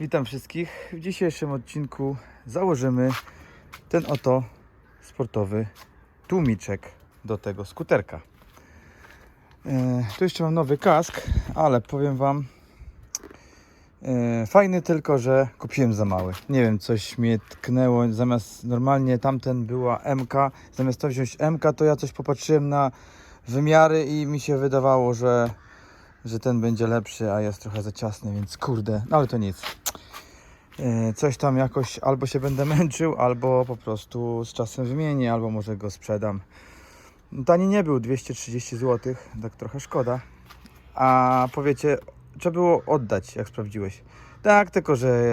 witam wszystkich. W dzisiejszym odcinku założymy ten oto sportowy tłumiczek do tego skuterka. E, tu jeszcze mam nowy kask, ale powiem Wam, e, fajny tylko, że kupiłem za mały. Nie wiem, coś mnie tknęło, zamiast normalnie tamten była MK, zamiast to wziąć MK, to ja coś popatrzyłem na wymiary i mi się wydawało, że że ten będzie lepszy, a jest trochę za ciasny, więc kurde, no ale to nic. E, Coś tam jakoś albo się będę męczył, albo po prostu z czasem wymienię, albo może go sprzedam. Tani nie był, 230 zł, tak trochę szkoda. A powiecie, trzeba było oddać, jak sprawdziłeś. Tak, tylko że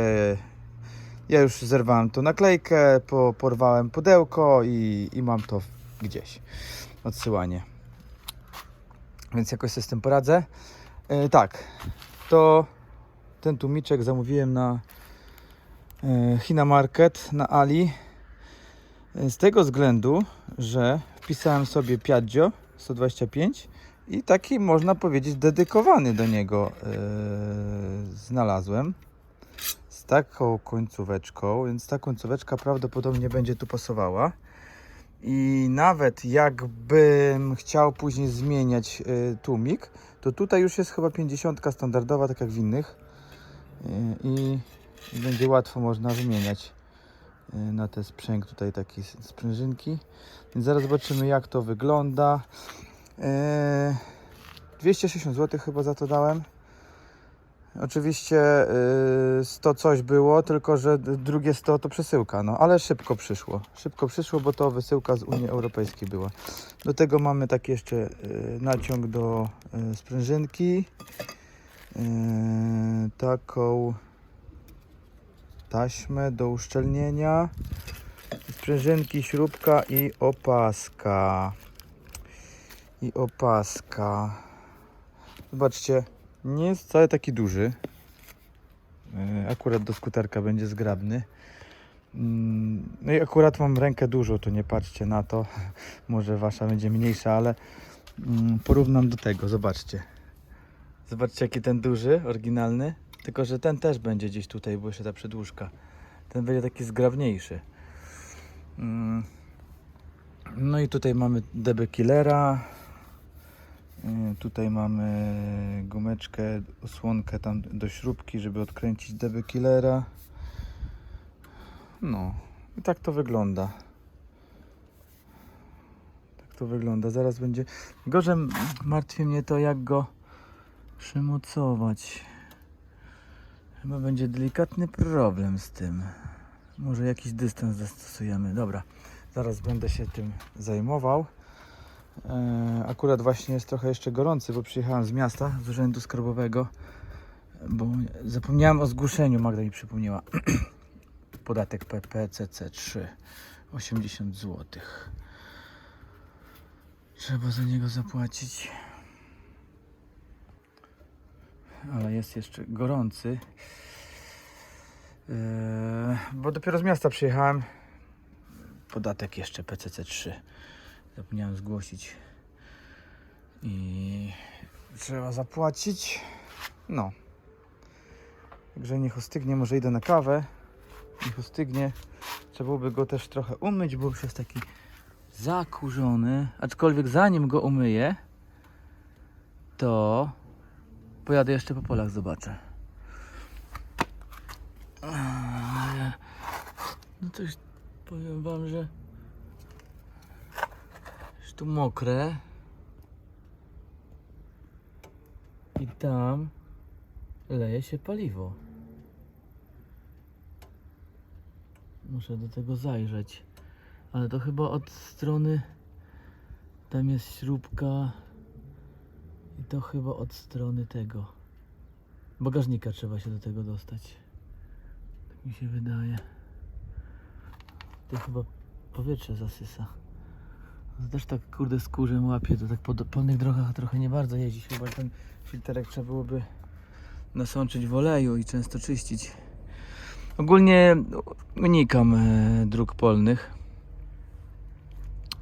ja już zerwałem tą naklejkę, po, porwałem pudełko i, i mam to gdzieś. Odsyłanie. Więc jakoś sobie z tym poradzę. E, tak, to ten tłumiczek zamówiłem na e, China Market, na Ali. E, Z tego względu, że wpisałem sobie Piaggio 125 i taki można powiedzieć dedykowany do niego e, znalazłem. Z taką końcóweczką, więc ta końcóweczka prawdopodobnie będzie tu pasowała. I nawet jakbym chciał później zmieniać y, tłumik, to tutaj już jest chyba 50 standardowa, tak jak w innych. Y, I będzie łatwo można wymieniać y, na te sprzęg tutaj takie sprężynki. Więc zaraz zobaczymy jak to wygląda. Y, 260 zł chyba za to dałem. Oczywiście y, 100 coś było, tylko że drugie 100 to przesyłka, no ale szybko przyszło. Szybko przyszło, bo to wysyłka z Unii Europejskiej była. Do tego mamy taki jeszcze y, naciąg do y, sprężynki. Y, taką taśmę do uszczelnienia. Sprężynki, śrubka i opaska. I opaska. Zobaczcie, nie jest wcale taki duży. E, Akurat do skuterka będzie zgrabny. Mm, No i akurat mam rękę dużą, to nie patrzcie na to. Może wasza będzie mniejsza, ale mm, porównam do tego. Zobaczcie. Zobaczcie, jaki ten duży, oryginalny. Tylko, że ten też będzie gdzieś tutaj, bo jeszcze ta przedłużka. Ten będzie taki zgrabniejszy. Mm. No i tutaj mamy DB Killera. Y, Tutaj mamy gumeczkę, osłonkę tam do śrubki, żeby odkręcić DB Killera. No, i tak to wygląda. Tak to wygląda. Zaraz będzie. Gorzej martwi mnie to, jak go przymocować. Chyba będzie delikatny problem z tym. Może jakiś dystans zastosujemy. Dobra, zaraz będę się tym zajmował. E, Akurat właśnie jest trochę jeszcze gorący, bo przyjechałem z miasta, z urzędu skarbowego, bo zapomniałem o zgłoszeniu, Magda mi przypomniała. Podatek PPCC 3, 80 zł. Trzeba za niego zapłacić. Ale jest jeszcze gorący. E, Bo dopiero z miasta przyjechałem. Podatek jeszcze PCC 3 zapomniałem zgłosić i trzeba zapłacić. No. Także niech ostygnie, może idę na kawę. Niech ostygnie. Trzeba byłoby go też trochę umyć, bo już jest taki zakurzony. Aczkolwiek zanim go umyję, to pojadę jeszcze po polach, zobaczę. Ale- No coś powiem wam, że tu mokre. I tam leje się paliwo. Muszę do tego zajrzeć. Ale to chyba od strony. Tam jest śrubka. I to chyba od strony tego. Bagażnika trzeba się do tego dostać. Tak mi się wydaje. To chyba powietrze zasysa. Też tak kurde skórzem łapie, to tak po polnych drogach trochę nie bardzo jeździć, chyba ten filterek trzeba byłoby nasączyć w oleju i często czyścić. Ogólnie unikam e, dróg polnych.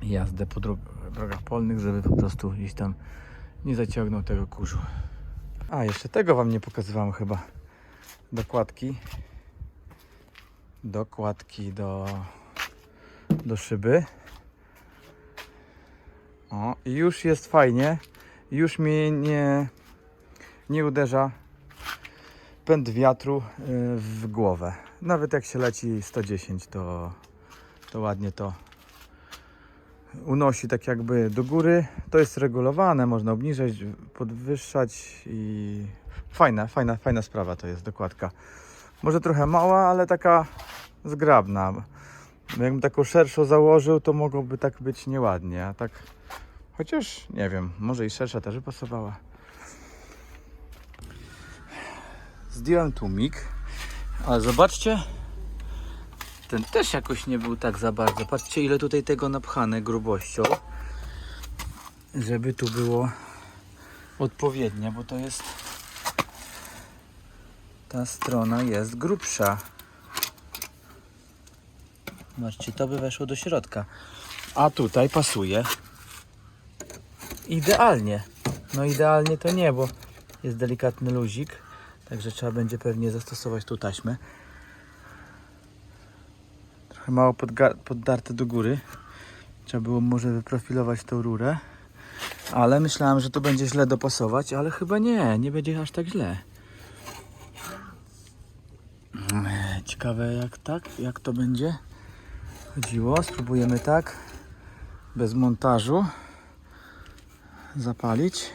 Jazdę po dro- drogach polnych, żeby po prostu gdzieś tam nie zaciągnął tego kurzu. A, jeszcze tego wam nie pokazywałem chyba. dokładki. Dokładki do, do szyby. O, i już jest fajnie. Już mnie nie, nie uderza pęd wiatru y, w głowę. Nawet jak się leci 110, to, to ładnie to unosi tak jakby do góry. To jest regulowane, można obniżać, podwyższać i fajna, fajna, fajna sprawa to jest dokładka. Może trochę mała, ale taka zgrabna. Jakbym taką szerszą założył, to mogłoby tak być nieładnie, a tak chociaż nie wiem, może i szersza też by pasowała. Zdjąłem tłumik, ale zobaczcie, ten też jakoś nie był tak za bardzo. Patrzcie ile tutaj tego napchane grubością, żeby tu było odpowiednie, bo to jest ta strona jest grubsza. Zobaczcie, to by weszło do środka. A tutaj pasuje idealnie. No idealnie to nie, bo jest delikatny luzik, także trzeba będzie pewnie zastosować tu taśmę. Trochę mało poddarte do góry. Trzeba było może wyprofilować tą rurę. Ale myślałem, że to będzie źle dopasować, ale chyba nie, nie będzie aż tak źle. Ciekawe jak tak, jak to będzie chodziło. Spróbujemy tak, bez montażu, zapalić.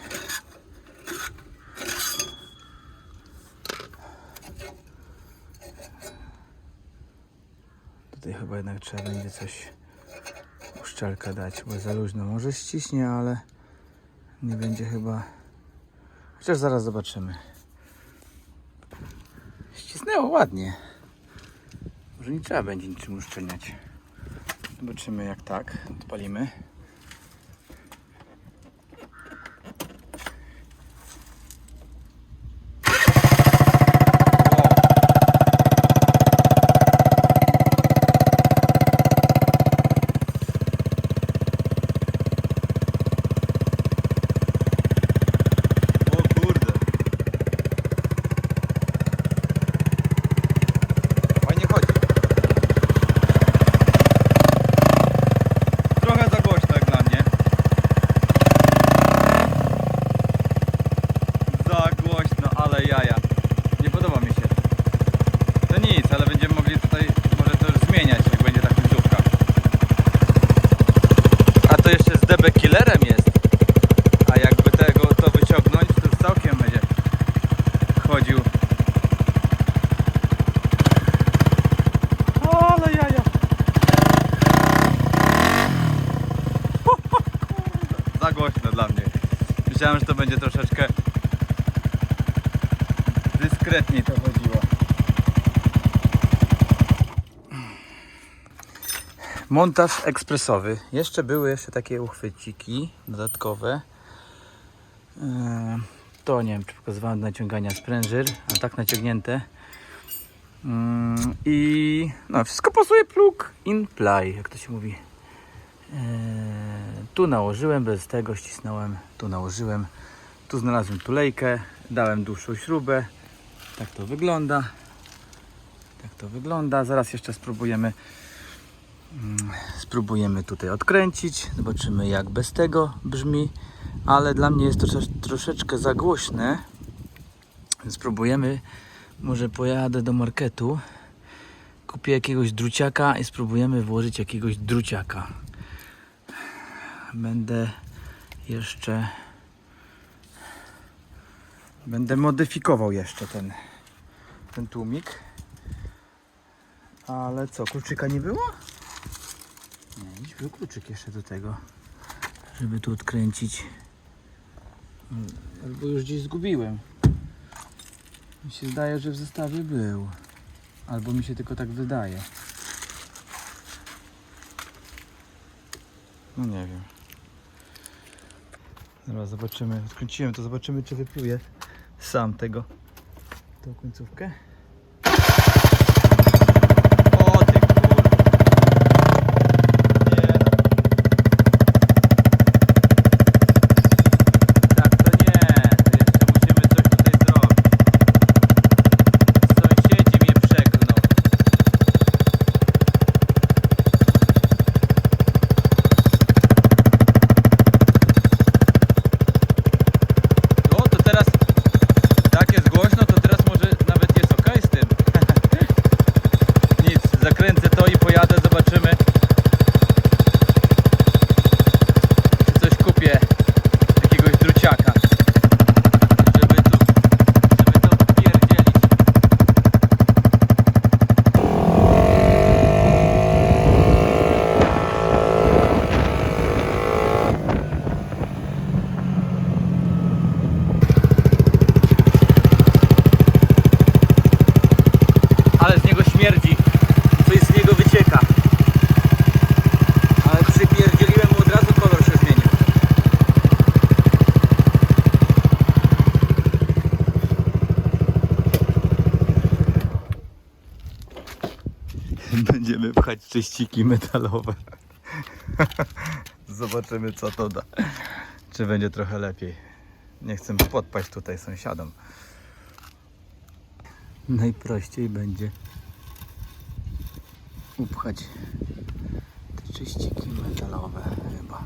Tutaj chyba jednak trzeba będzie coś uszczelkę dać, bo za luźno. Może ściśnie, ale nie będzie chyba. Chociaż zaraz zobaczymy. Ścisnęło ładnie. Może nie trzeba będzie niczym uszczelniać. Zobaczymy jak tak. Odpalimy. O kurde. Fajnie chodzi. Trochę za głośno jak dla mnie. Za głośno, ale jaja. Nie podoba mi się. To nic, ale będziemy mogli tutaj może to już zmieniać, jak będzie ta końcówka. A to jeszcze z DB Killerem jest. A jakby tego to wyciągnąć, to już całkiem będzie chodził. Ale jaja. Za głośno dla mnie. Myślałem, że to będzie troszeczkę dyskretniej to chodziło. Montaż ekspresowy. Jeszcze były jeszcze takie uchwyciki dodatkowe. Eee, To nie wiem, czy pokazywałem do naciągania sprężyr, a tak naciągnięte. Mm, I no, wszystko pasuje plug in play, jak to się mówi. Eee, Tu nałożyłem, bez tego ścisnąłem, tu nałożyłem. Tu znalazłem tulejkę, dałem dłuższą śrubę. Tak to wygląda. Tak to wygląda. Zaraz jeszcze spróbujemy spróbujemy tutaj odkręcić. Zobaczymy jak bez tego brzmi. Ale dla mnie jest to trosz- troszeczkę za głośne. Spróbujemy. Może pojadę do marketu. Kupię jakiegoś druciaka i spróbujemy włożyć jakiegoś druciaka. Będę jeszcze Będę modyfikował jeszcze ten, ten tłumik. Ale co, kluczyka nie było? Gdzieś był kluczyk jeszcze do tego, żeby tu odkręcić. Mm, Albo już gdzieś zgubiłem. Mi się zdaje, że w zestawie był. Albo mi się tylko tak wydaje. No nie wiem. Zaraz zobaczymy. Odkręciłem to, zobaczymy czy wypluje sam tego. Tą końcówkę. O ty kurwa. Nie. Tak to nie. To jeszcze musimy coś tutaj zrobić. Będziemy pchać czyściki metalowe. Zobaczymy co to da. Czy będzie trochę lepiej. Nie chcę podpaść tutaj sąsiadom. Najprościej będzie upchać te czyściki metalowe chyba.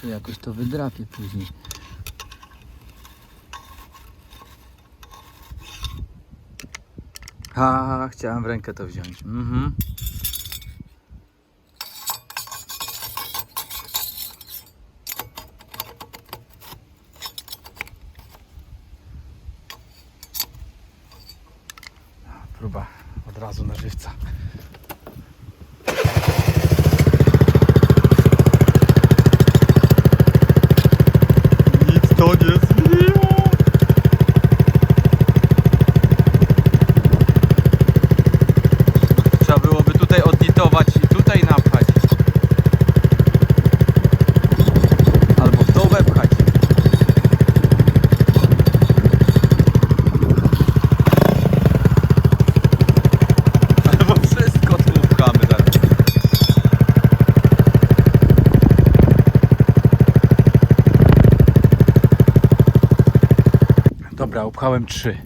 Czy jakoś to wydrapię później. A, chciałem w rękę to wziąć. Mhm. Próba od razu na żywca. Nic to nie zmieniło. Trzeba byłoby tutaj odnitować i tutaj napchać. Albo w tą wepchać. Albo wszystko tu pchamy zaraz. Dobra, upchałem trzy.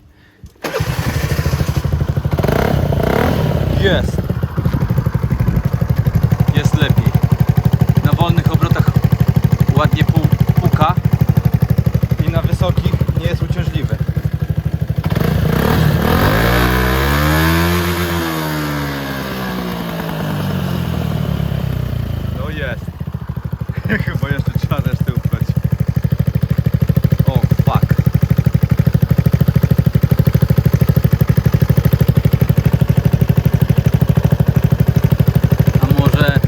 Jest. Jest lepiej. Na wolnych obrotach ładnie pu- puka i na wysokich nie jest uciążliwy. No jest. Chyba jeszcze trzeba resztę upchać. O, fuck. A może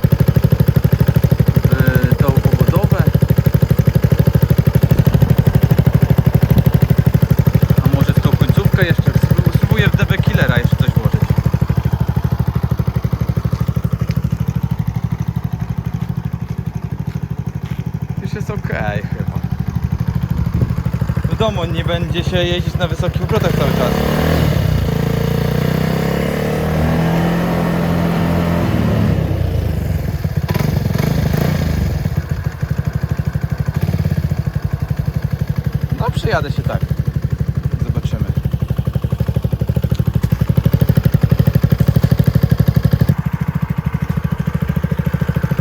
w tą obodowę? A może w tą końcówkę jeszcze? Spró- Spróbuję w DB Killera jeszcze coś włożyć. Już jest ok chyba. W domu nie będzie się jeździć na wysokich obrotach cały czas. No przyjadę się tak. Zobaczymy.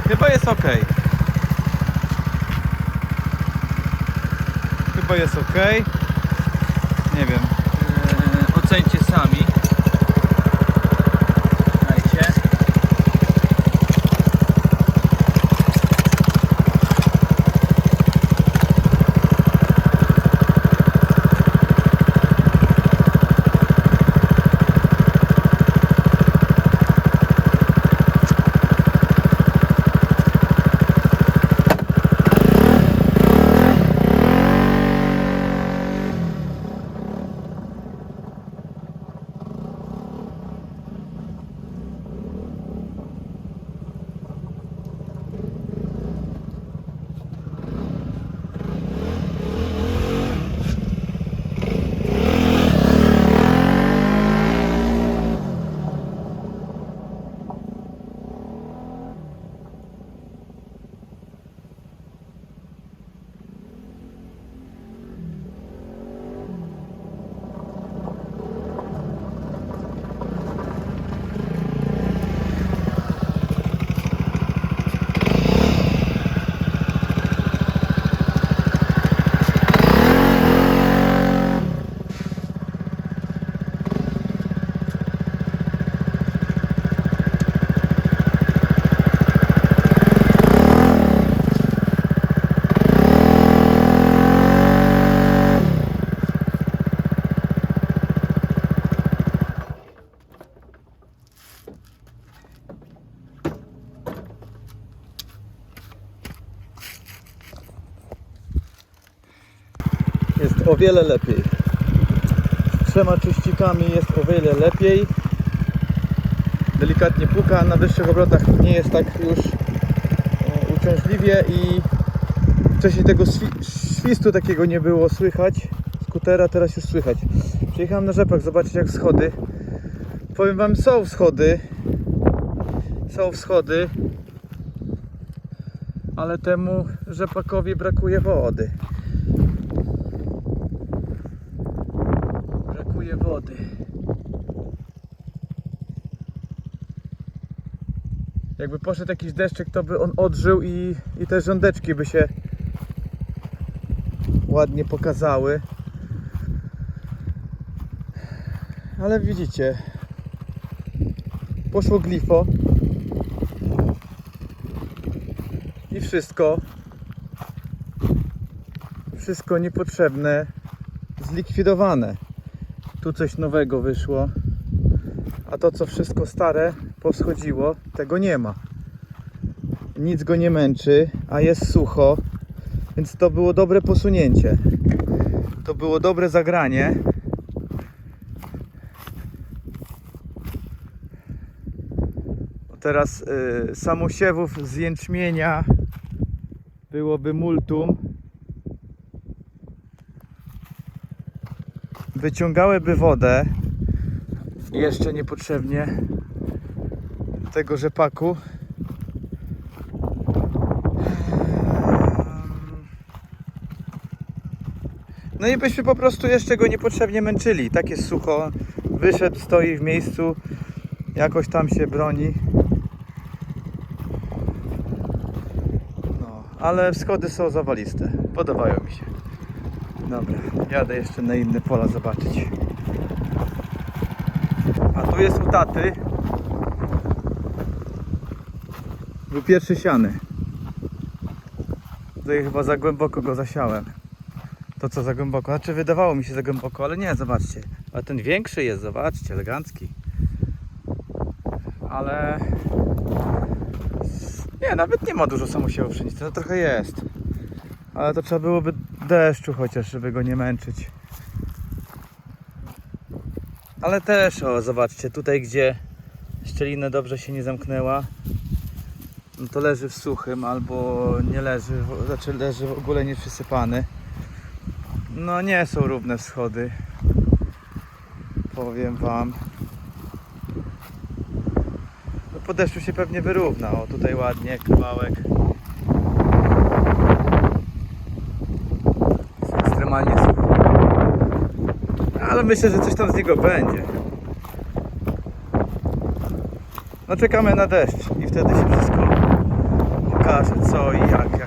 Chyba jest ok. Chyba jest ok. Nie wiem. Eee, ocencie sami. Dajcie. Jest o wiele lepiej. Z trzema czyścikami jest o wiele lepiej. Delikatnie puka, na wyższych obrotach nie jest tak już e, uciążliwie i Wcześniej tego świstu takiego nie było słychać. Skutera teraz już słychać. Przyjechałem na rzepak zobaczyć jak schody. Powiem wam, są schody. Są wschody. Ale temu rzepakowi brakuje wody. Brakuje wody. Jakby poszedł jakiś deszczyk, to by on odżył i, i te rządeczki by się ładnie pokazały. Ale widzicie, poszło glifo i wszystko, wszystko niepotrzebne zlikwidowane. Tu coś nowego wyszło, a to co wszystko stare powschodziło, tego nie ma. Nic go nie męczy, a jest sucho, więc to było dobre posunięcie. To było dobre zagranie. Teraz y, samosiewów z jęczmienia byłoby multum. Wyciągałyby wodę jeszcze niepotrzebnie tego rzepaku. No i byśmy po prostu jeszcze go niepotrzebnie męczyli. Tak jest sucho. Wyszedł, stoi w miejscu, jakoś tam się broni. No, ale schody są zawaliste. Podobają mi się. Dobra, jadę jeszcze na inne pola zobaczyć. A tu jest u taty. Był pierwszy siany. Tutaj chyba za głęboko go zasiałem. To co za głęboko? Znaczy wydawało mi się za głęboko, ale nie, zobaczcie. A ten większy jest, zobaczcie, elegancki. Ale... Nie, nawet nie ma dużo samosiewu pszenicy, no trochę jest. Ale to trzeba byłoby deszczu chociaż, żeby go nie męczyć. Ale też, o zobaczcie, tutaj gdzie szczelina dobrze się nie zamknęła, no to leży w suchym albo nie leży, znaczy leży w ogóle nieprzysypany. No nie są równe schody. Powiem wam. No po deszczu się pewnie wyrówna. O tutaj ładnie kawałek. Ekstremalnie sucho. Ale myślę, że coś tam z niego będzie. No czekamy na deszcz i wtedy się wszystko okaże co i jak, jak.